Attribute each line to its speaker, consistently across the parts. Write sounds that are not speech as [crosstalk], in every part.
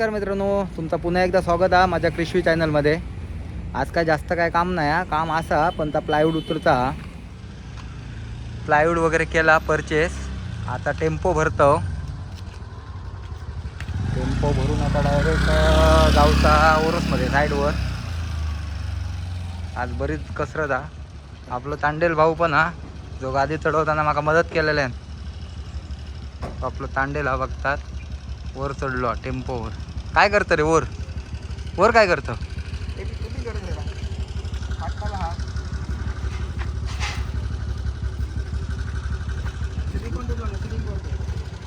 Speaker 1: नमस्कार मित्रांनो तुमचं पुन्हा एकदा स्वागत आहे माझ्या कृषी चॅनलमध्ये. आज काय जास्त काय काम नाही हा. काम असा पण त्या प्लायवूड उतरता प्लायवूड वगैरे केला परचेस आता टेम्पो भरतो. टेम्पो भरून आता डायरेक्ट गावचा ओरसमध्ये साईडवर आज बरीच कसरत हा आपलं तांडेल भाऊ पण हा जो गादी चढवताना माका मदत केलेल्या तो आपलं तांडेल हा बघतात. वर चढलो टेम्पोवर काय करतं रे वर? वर काय करतं?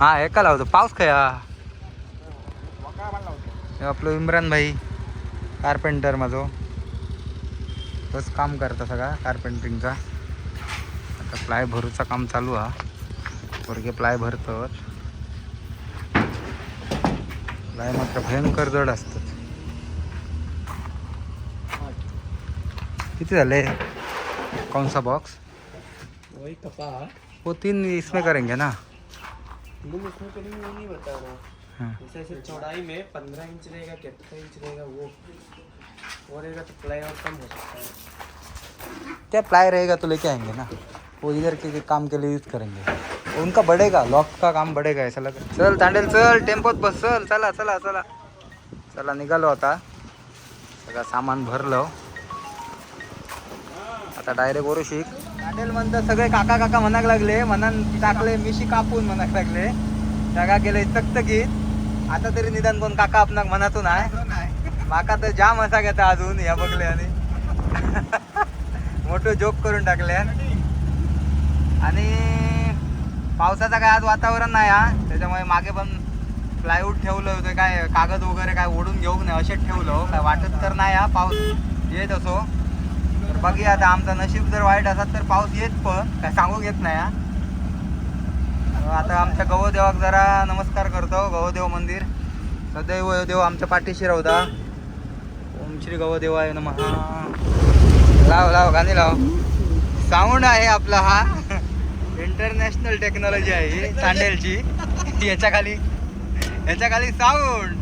Speaker 1: हा एका लावतो पाऊस खया. आपलं इम्रान भाई कार्पेंटर माझो बस काम करता सगळा कार्पेंटरिंगचा आता प्लाय भरूचा काम चालू हा. पोरगे प्लाय भरतो प्लाय मात्र भयंकर जड असतात. किती झाले? कौन सा बॉक्स
Speaker 2: वही कपा
Speaker 1: वो तीन इसमें करेंगे ना.
Speaker 2: तुम उसमें कभी वो नहीं बता रहा
Speaker 1: हाँ.
Speaker 2: जैसे ऐसे चौड़ाई में पंद्रह इंच रहेगा कितना इंच रहेगा वो वो रहेगा तो प्लाई और कम हो सकता है.
Speaker 1: क्या प्लाई रहेगा तो लेके आएंगे ना? वो इधर के के काम के लिए यूज करेंगे. उनका बढ़ेगा लॉक का काम बढ़ेगा ऐसा लगा चल तांडेल चल टेम्पोत बस चल चला चला चला। चला निघालो आता। सगळं सामान भरलं आता डायरेक्ट वरू शिक। तांडेल म्हणतात सगळे काका काका म्हणाक लागले. मनान टाकले मिशी कापून म्हणाक लागले. जागा गेले तकतकीत आता तरी निदान कोण काका आपणाक मनातून आहे? माका तर जाम असा घेता अजून या बघले आणि. [laughs] मोठं जोक करून टाकल्या आणि पावसाचं काय आज वातावरण नाही हा. त्याच्यामुळे मागे पण प्लायवूड ठेवलं होतं काय कागद वगैरे काय ओढून घेऊ नये असेच ठेवलं हो. काय वाटत तर नाही हा पाऊस येत असो. तर बघूया आता आमचं नशीब जर वाईट असत तर पाऊस येत पण काय सांगू येत नाही हा. आता आमच्या गवदेवाक जरा नमस्कार करतो गवदेव मंदिर. सदैव देव आमच्या पाठीशी राहता ओम श्री गवदेवाय नम. लाव लाव गाणी लाव. साऊंड आहे आपला हा. इंटरनॅशनल टेक्नॉलॉजी आहे चांडेलची. याच्या खाली याच्या खाली साऊंड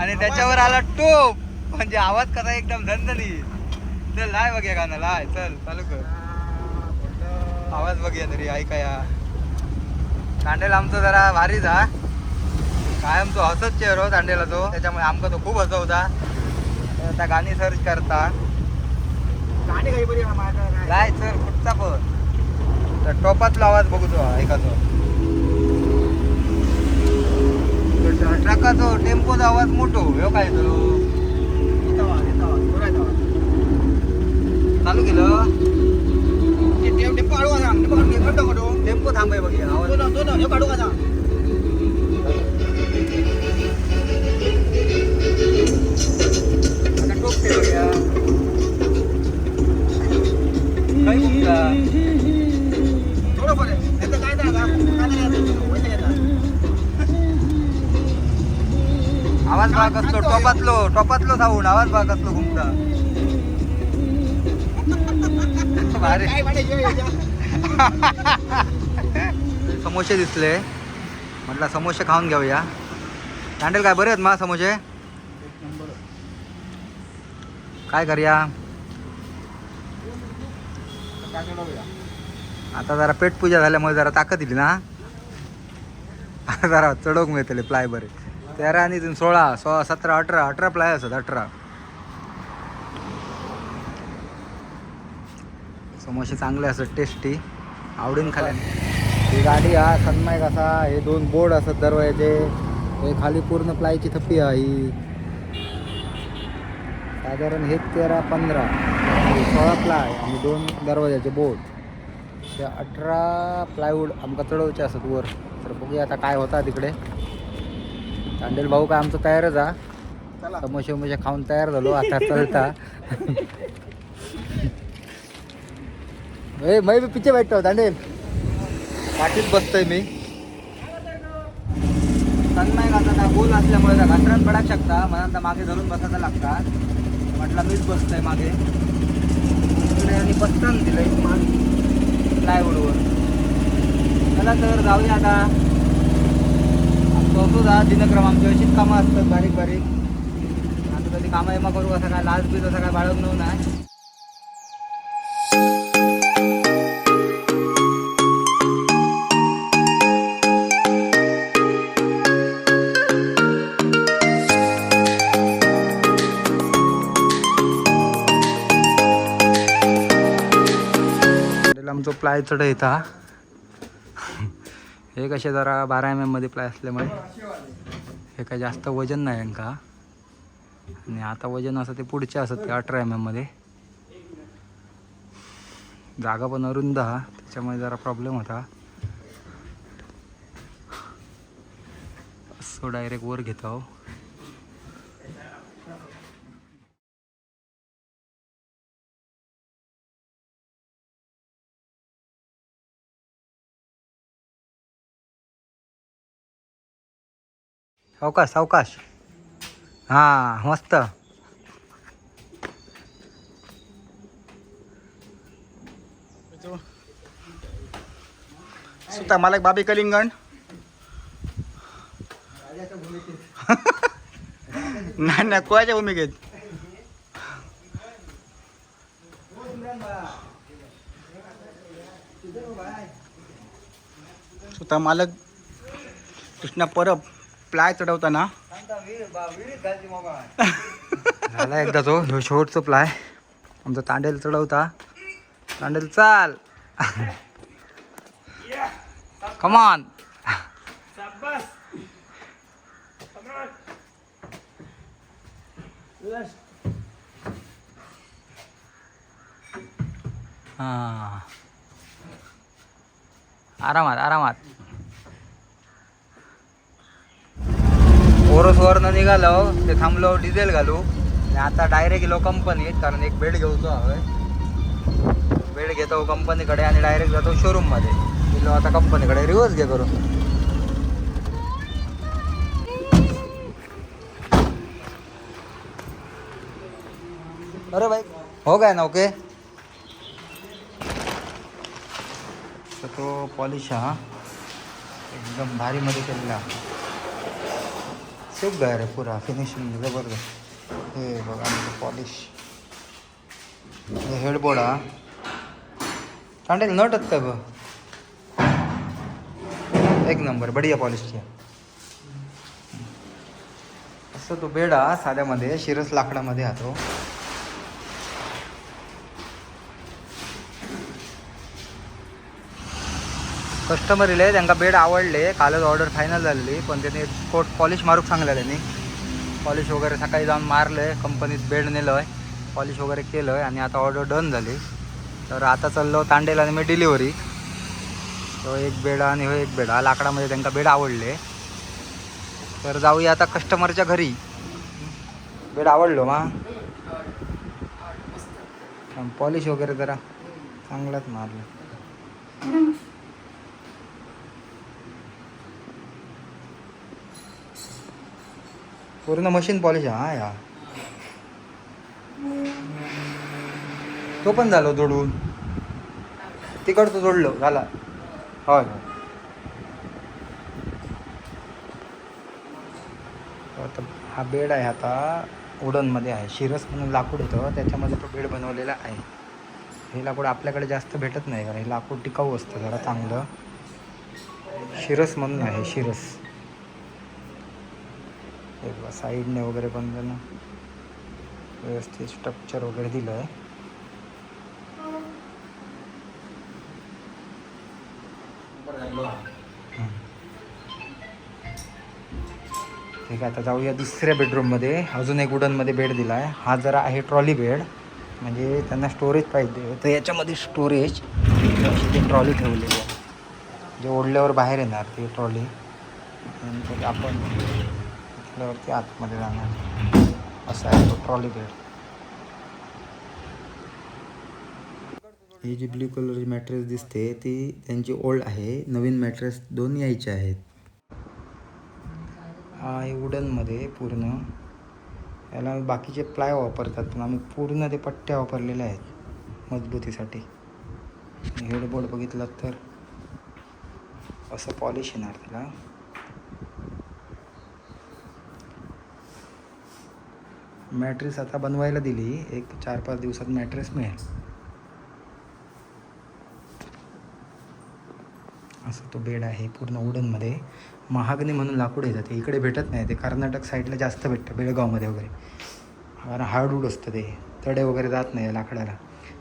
Speaker 1: आणि त्याच्यावर आला टोप. म्हणजे आवाज कसा एकदम झणझणी चल लाय बघूया गाणं लाय. चल चालू कर. आवाज बघूया तरी ऐकाया तांडेल आमचं जरा भारीच हा कायम तो हसत चेहरो तांडेला तो. त्याच्यामुळे आमका तो खूप हसवता. आता गाणी सर्च करता.
Speaker 2: गाडी काही बरी
Speaker 1: काय सर कुठचा पण टोपातला आवाज बघतो ऐकाचो ट्रकाचो टेम्पोचा आवाज मोठो ह्यो काय तो? चालू केलं? टेम्पो थांबाय बघ आवाज. टोकते बघूया काय आवाज भाग असतो टोपातलो टोपातलो धावून आवाज भाग असतो घुमता. भारी. समोसे दिसले. म्हटलं समोसे खाऊन घेऊया. हँडल काय बरे आहेत मा समोसे? काय करूया? आता जरा पेटपूजा झाल्यामुळे जरा ताकद दिली ना. आता जरा चढोक मिळतले प्लाय बरे. तेरा आणि तीन सोळा सोळा सतरा अठरा अठरा प्लाय असत अठरा. समोसे चांगले असत टेस्टी आवडीन खाल्याने ही गाडी हा सन्माईक असा हे दोन बोर्ड असत दरवाजे हे खाली पूर्ण प्लायची थप्पी आहे ही. साधारण हे तेरा पंधरा. सोळा प्लाय आणि दोन दरवाजाचे बोर्ड ते अठरा प्लायवूड आमका चढवचे असत वर. तर बघूया आता काय होता तिकडे. तांडेल भाऊ काय आमचं तयारच हा. समोसे वमोसे खाऊन तयार झालो आता चलता. ए मै पिच्छे बैठतो तांडेल. पाठीत बसतोय मी. तन्मय आता गोल असल्यामुळे त्या घसरात पडाक शकता. मला मागे धरून बसायला लागतात म्हटलं मीच बसतोय मागे. आणि बसताना दिलंय प्लायवूडवर चला तर जाऊया आता. बघतो जा दिनक्रम आमची अशीच कामं असतात बारीक बारीक. आता कधी कामं एमा करू असं काय लाज बीज असं काय बाळगणं नाही आमचं प्लाय चढ येता हे कसे जरा बारा एममध्ये प्लाय असल्यामुळे. हे काय जास्त वजन नाही यांका. आणि आता वजन असं ते पुढचे असत ते अठरा एममध्ये. जागा पण अरुंद हा त्याच्यामुळे जरा प्रॉब्लेम होता. असं डायरेक्ट वर घेतो. सावकाश सावकाश. हां मस्त.
Speaker 3: सुता मला एक बाबी कलिंगण [laughs] नाही नाही कोणाच्या भूमिकेत? सुता मालक कृष्णा परब. प्लाय चढवताना.
Speaker 1: झाला एकदा तो ह्यो शेवटचं प्लाय. आमचा तांडेल चढवता. तांडेल चाल. कमान आरामात आरामात. ओरोसवरनं निघालो ते थांबलो डिझेल घालू. आणि आता डायरेक्ट गेलो कंपनीत कारण एक बेड घेऊचो हवे बेड घेतो कंपनीकडे आणि डायरेक्ट जातो शोरूममध्ये गेलो आता कंपनीकडे रिवर्स घे करून. अरे भाई हो काय ना ओके? तर तो पॉलिश हा एकदम भारीमध्ये केलेला. खूप गाय रे पुरा फिनिशिंग जबरदस्त हे बघा आमचं पॉलिश हे हेडबोर्ड हा तांडेल नटत काय बघ एक नंबर बढिया पॉलिशची आहे. असं तो बेड हा साध्यामध्ये शिरस लाकडामध्ये हा तो कस्टमर येले त्यांना बेड आवडले कालच ऑर्डर फायनल झालेली पण त्यांनी कोट पॉलिश मारूक सांगलं त्यांनी पॉलिश वगैरे सकाळी जाऊन मारलं आहे कंपनीत बेड नेलं आहे पॉलिश वगैरे केलं आहे आणि आता ऑर्डर डन झाली. तर आता चाललो तांडेल आणि मी डिलिव्हरी तो एक बेड आणि हो एक बेड हा लाकडामध्ये त्यांना बेड आवडले. तर जाऊया आता कस्टमरच्या घरी. बेड आवडलो मा. पॉलिश वगैरे जरा चांगलाच मारलं. पूर्ण मशीन पॉलिश हा या. तो पण झालो जोडून. तिकडचं जोडलो झाला. होय. आता हा बेड आहे आता उडनमध्ये आहे. शिरस म्हणून लाकूड होतं त्याच्यामध्ये तो बेड बनवलेला आहे. हे लाकूड आपल्याकडे जास्त भेटत नाही कारण हे लाकूड टिकाऊ असतं जरा चांगलं. शिरस म्हणून आहे शिरस. हे बघा साईडने वगैरे पण त्यांना व्यवस्थित स्ट्रक्चर वगैरे दिलं आहे. ठीक आहे आता जाऊया दुसऱ्या बेडरूममध्ये अजून एक वुडनमध्ये बेड दिला आहे हा जरा आहे ट्रॉली बेड म्हणजे त्यांना स्टोरेज पाहिजे. तर याच्यामध्ये स्टोरेज अशी ती ट्रॉली ठेवलेली आहे. जे ओढल्यावर बाहेर येणार ती ट्रॉली आपण घेतल्यावरती आतमध्ये जाणार. असा आहे तो ट्रॉली बेड ही जी ब्ल्यू कलरची मॅट्रेस दिसते ती त्यांची ओल्ड आहे. नवीन मॅट्रेस दोन यायचे आहेत. हा आहे वुडनमध्ये पूर्ण. याला बाकीचे प्लाय वापरतात पण आम्ही पूर्ण ते पट्ट्या वापरलेल्या आहेत मजबूतीसाठी. हेडबोर्ड बघितलात तर. असं पॉलिश येणार त्याला. मॅट्रेस आता बनवायला दिली. एक चार पाच दिवसात मॅट्रेस मिळेल. असं तो बेड आहे पूर्ण उडनमध्ये. महागणी म्हणून लाकूड येतं ते इकडे भेटत नाही. ते कर्नाटक साईडला जास्त भेटतं बेळगावमध्ये वगैरे. कारण हार्डवूड असतं ते. तडे वगैरे जात नाही लाकडाला.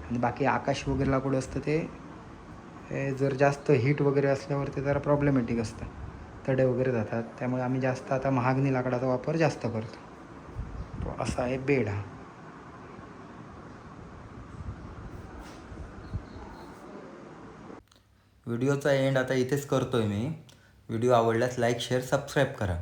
Speaker 1: आणि बाकी आकाश वगैरे लाकूड असतं ते. जर जास्त हीट वगैरे असल्यावर ते जरा प्रॉब्लेमॅटिक असतं. तडे वगैरे जातात. त्यामुळे आम्ही जास्त आता महागणी लाकडाचा वापर जास्त करतो. तो असा आहे बेड. हा
Speaker 4: व्हिडिओचा एंड आता इथेच करतोय मी. व्हिडिओ आवडल्यास लाईक शेअर सबस्क्राईब करा.